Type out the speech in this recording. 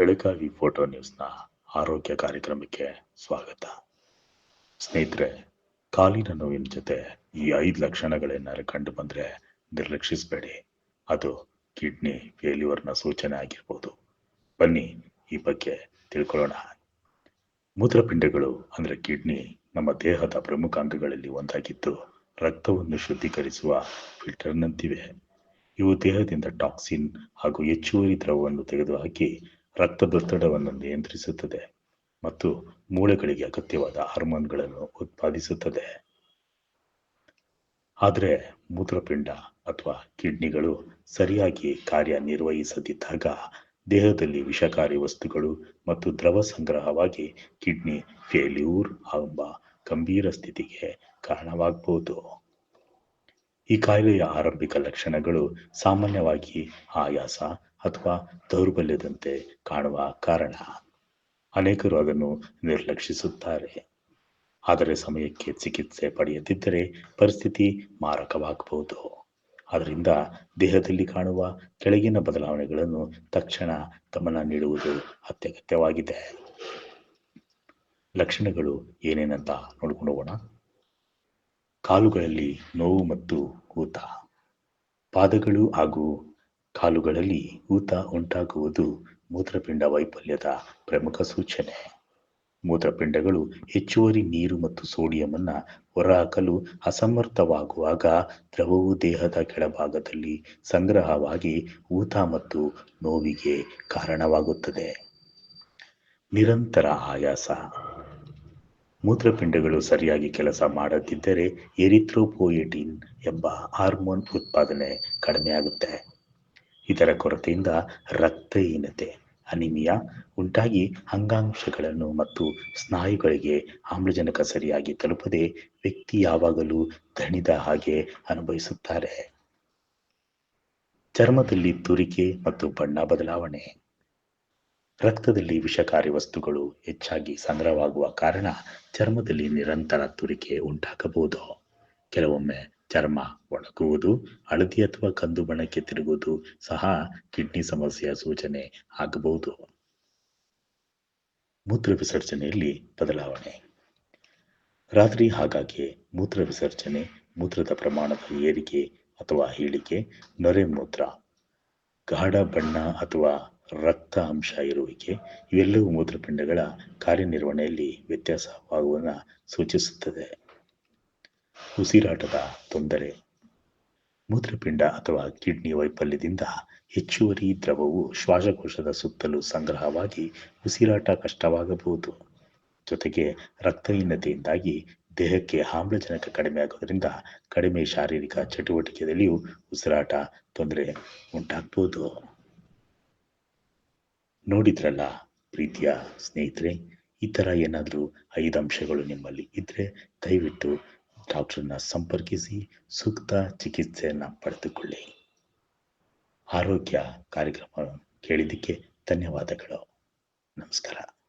Belagavi photo ನ್ಯೂಸ್ನ ಆರೋಗ್ಯ ಕಾರ್ಯಕ್ರಮಕ್ಕೆ ಸ್ವಾಗತ. ಸ್ನೇಹಿತರೆ, ಕಾಲಿನ ನೋವಿನ ಜೊತೆ ಈ ಐದು ಲಕ್ಷಣಗಳೇನಾದ್ರು ಕಂಡು ಬಂದ್ರೆ ನಿರ್ಲಕ್ಷಿಸಬೇಡಿ. ಅದು ಕಿಡ್ನಿ ಫೇಲ್ಯೂರ್ನ ಸೂಚನೆ ಆಗಿರ್ಬೋದು. ಬನ್ನಿ ಈ ಬಗ್ಗೆ ತಿಳ್ಕೊಳ್ಳೋಣ. ಮೂತ್ರಪಿಂಡಗಳು ಅಂದ್ರೆ ಕಿಡ್ನಿ ನಮ್ಮ ದೇಹದ ಪ್ರಮುಖ ಅಂಗಗಳಲ್ಲಿ ಒಂದಾಗಿದ್ದು ರಕ್ತವನ್ನು ಶುದ್ಧೀಕರಿಸುವ ಫಿಲ್ಟರ್ನಂತಿವೆ. ಇವು ದೇಹದಿಂದ ಟಾಕ್ಸಿನ್ ಹಾಗೂ ಹೆಚ್ಚುವರಿ ದ್ರವವನ್ನು ತೆಗೆದುಹಾಕಿ ರಕ್ತದೊತ್ತಡವನ್ನು ನಿಯಂತ್ರಿಸುತ್ತದೆ ಮತ್ತು ಮೂಳೆಗಳಿಗೆ ಅಗತ್ಯವಾದ ಹಾರ್ಮೋನ್ಗಳನ್ನು ಉತ್ಪಾದಿಸುತ್ತದೆ. ಆದರೆ ಮೂತ್ರಪಿಂಡ ಅಥವಾ ಕಿಡ್ನಿಗಳು ಸರಿಯಾಗಿ ಕಾರ್ಯನಿರ್ವಹಿಸದಿದ್ದಾಗ ದೇಹದಲ್ಲಿ ವಿಷಕಾರಿ ವಸ್ತುಗಳು ಮತ್ತು ದ್ರವ ಸಂಗ್ರಹವಾಗಿ ಕಿಡ್ನಿ ಫೇಲ್ಯೂರ್ ಎಂಬ ಗಂಭೀರ ಸ್ಥಿತಿಗೆ ಕಾರಣವಾಗಬಹುದು. ಈ ಕಾಯಿಲೆಯ ಆರಂಭಿಕ ಲಕ್ಷಣಗಳು ಸಾಮಾನ್ಯವಾಗಿ ಆಯಾಸ ಅಥವಾ ದೌರ್ಬಲ್ಯದಂತೆ ಕಾಣುವ ಕಾರಣ. ಅನೇಕರು ಅದನ್ನು ನಿರ್ಲಕ್ಷಿಸುತ್ತಾರೆ. ಆದರೆ ಸಮಯಕ್ಕೆ ಚಿಕಿತ್ಸೆ ಪಡೆಯದಿದ್ದರೆ ಪರಿಸ್ಥಿತಿ ಮಾರಕವಾಗಬಹುದು. ಅದರಿಂದ ದೇಹದಲ್ಲಿ ಕಾಣುವ ಕೆಳಗಿನ ಬದಲಾವಣೆಗಳನ್ನು ತಕ್ಷಣ ಗಮನ ನೀಡುವುದು ಅತ್ಯಗತ್ಯವಾಗಿದೆ. ಲಕ್ಷಣಗಳು ಏನೇನಂತ ನೋಡ್ಕೊಂಡು ಹೋಗೋಣ. ಕಾಲುಗಳಲ್ಲಿ ನೋವು ಮತ್ತು ಊತ. ಪಾದಗಳು ಹಾಗೂ ಕಾಲುಗಳಲ್ಲಿ ಊತ ಉಂಟಾಗುವುದು ಮೂತ್ರಪಿಂಡ ವೈಫಲ್ಯದ ಪ್ರಮುಖ ಸೂಚನೆ. ಮೂತ್ರಪಿಂಡಗಳು ಹೆಚ್ಚುವರಿ ನೀರು ಮತ್ತು ಸೋಡಿಯಂ ಸೋಡಿಯಂನ್ನು ಹೊರಹಾಕಲು ಅಸಮರ್ಥವಾಗುವಾಗ ದ್ರವವು ದೇಹದ ಕೆಳಭಾಗದಲ್ಲಿ ಸಂಗ್ರಹವಾಗಿ ಊತ ಮತ್ತು ನೋವಿಗೆ ಕಾರಣವಾಗುತ್ತದೆ. ನಿರಂತರ ಆಯಾಸ. ಮೂತ್ರಪಿಂಡಗಳು ಸರಿಯಾಗಿ ಕೆಲಸ ಮಾಡದಿದ್ದರೆ ಎರಿಥ್ರೋಪೋಯೆಟಿನ್ ಎಂಬ ಹಾರ್ಮೋನ್ ಉತ್ಪಾದನೆ ಕಡಿಮೆಯಾಗುತ್ತೆ. ಇದರ ಕೊರತೆಯಿಂದ ರಕ್ತಹೀನತೆ ಅನಿಮಿಯಾ ಉಂಟಾಗಿ ಅಂಗಾಂಶಗಳನ್ನು ಮತ್ತು ಸ್ನಾಯುಗಳಿಗೆ ಆಮ್ಲಜನಕ ಸರಿಯಾಗಿ ತಲುಪದೆ ವ್ಯಕ್ತಿ ಯಾವಾಗಲೂ ದಣಿದ ಹಾಗೆ ಅನುಭವಿಸುತ್ತಾರೆ. ಚರ್ಮದಲ್ಲಿ ತುರಿಕೆ ಮತ್ತು ಬಣ್ಣ ಬದಲಾವಣೆ. ರಕ್ತದಲ್ಲಿ ವಿಷಕಾರಿ ವಸ್ತುಗಳು ಹೆಚ್ಚಾಗಿ ಸಂಗ್ರಹವಾಗುವ ಕಾರಣ ಚರ್ಮದಲ್ಲಿ ನಿರಂತರ ತುರಿಕೆ ಉಂಟಾಗಬಹುದು. ಕೆಲವೊಮ್ಮೆ ಚರ್ಮ ಒಣಗುವುದು ಹಳದಿ ಅಥವಾ ಕಂದು ಬಣ್ಣಕ್ಕೆ ತಿರುಗುವುದು ಸಹ ಕಿಡ್ನಿ ಸಮಸ್ಯೆಯ ಸೂಚನೆ ಆಗಬಹುದು. ಮೂತ್ರ ವಿಸರ್ಜನೆಯಲ್ಲಿ ಬದಲಾವಣೆ. ರಾತ್ರಿ ಹಾಗಾಗಿ ಮೂತ್ರ ವಿಸರ್ಜನೆ, ಮೂತ್ರದ ಪ್ರಮಾಣದ ಏರಿಕೆ ಅಥವಾ ಹೇಳಿಕೆ, ನೊರೆ ಮೂತ್ರ, ಗಾಢ ಬಣ್ಣ ಅಥವಾ ರಕ್ತ ಅಂಶ ಇರುವಿಕೆ, ಇವೆಲ್ಲವೂ ಮೂತ್ರಪಿಂಡಗಳ ಕಾರ್ಯನಿರ್ವಹಣೆಯಲ್ಲಿ ವ್ಯತ್ಯಾಸವಾಗುವುದನ್ನು ಸೂಚಿಸುತ್ತದೆ. ಉಸಿರಾಟದ ತೊಂದರೆ. ಮೂತ್ರಪಿಂಡ ಅಥವಾ ಕಿಡ್ನಿ ವೈಫಲ್ಯದಿಂದ ಹೆಚ್ಚುವರಿ ದ್ರವವು ಶ್ವಾಸಕೋಶದ ಸುತ್ತಲೂ ಸಂಗ್ರಹವಾಗಿ ಉಸಿರಾಟ ಕಷ್ಟವಾಗಬಹುದು. ಜೊತೆಗೆ ರಕ್ತಹೀನತೆಯಿಂದಾಗಿ ದೇಹಕ್ಕೆ ಆಮ್ಲಜನಕ ಕಡಿಮೆ ಆಗೋದ್ರಿಂದ ಕಡಿಮೆ ಶಾರೀರಿಕ ಚಟುವಟಿಕೆಯಲ್ಲಿಯೂ ಉಸಿರಾಟ ತೊಂದರೆ ಉಂಟಾಗ್ಬೋದು. ನೋಡಿದ್ರಲ್ಲ ಪ್ರೀತಿಯ ಸ್ನೇಹಿತರೆ, ಈ ಥರ ಏನಾದರೂ ಐದು ಅಂಶಗಳು ನಿಮ್ಮಲ್ಲಿ ಇದ್ದರೆ ದಯವಿಟ್ಟು ಡಾಕ್ಟ್ರನ್ನ ಸಂಪರ್ಕಿಸಿ ಸೂಕ್ತ ಚಿಕಿತ್ಸೆಯನ್ನು ಪಡೆದುಕೊಳ್ಳಿ. ಆರೋಗ್ಯ ಕಾರ್ಯಕ್ರಮ ಕೇಳಿದ್ದಕ್ಕೆ ಧನ್ಯವಾದಗಳು. ನಮಸ್ಕಾರ.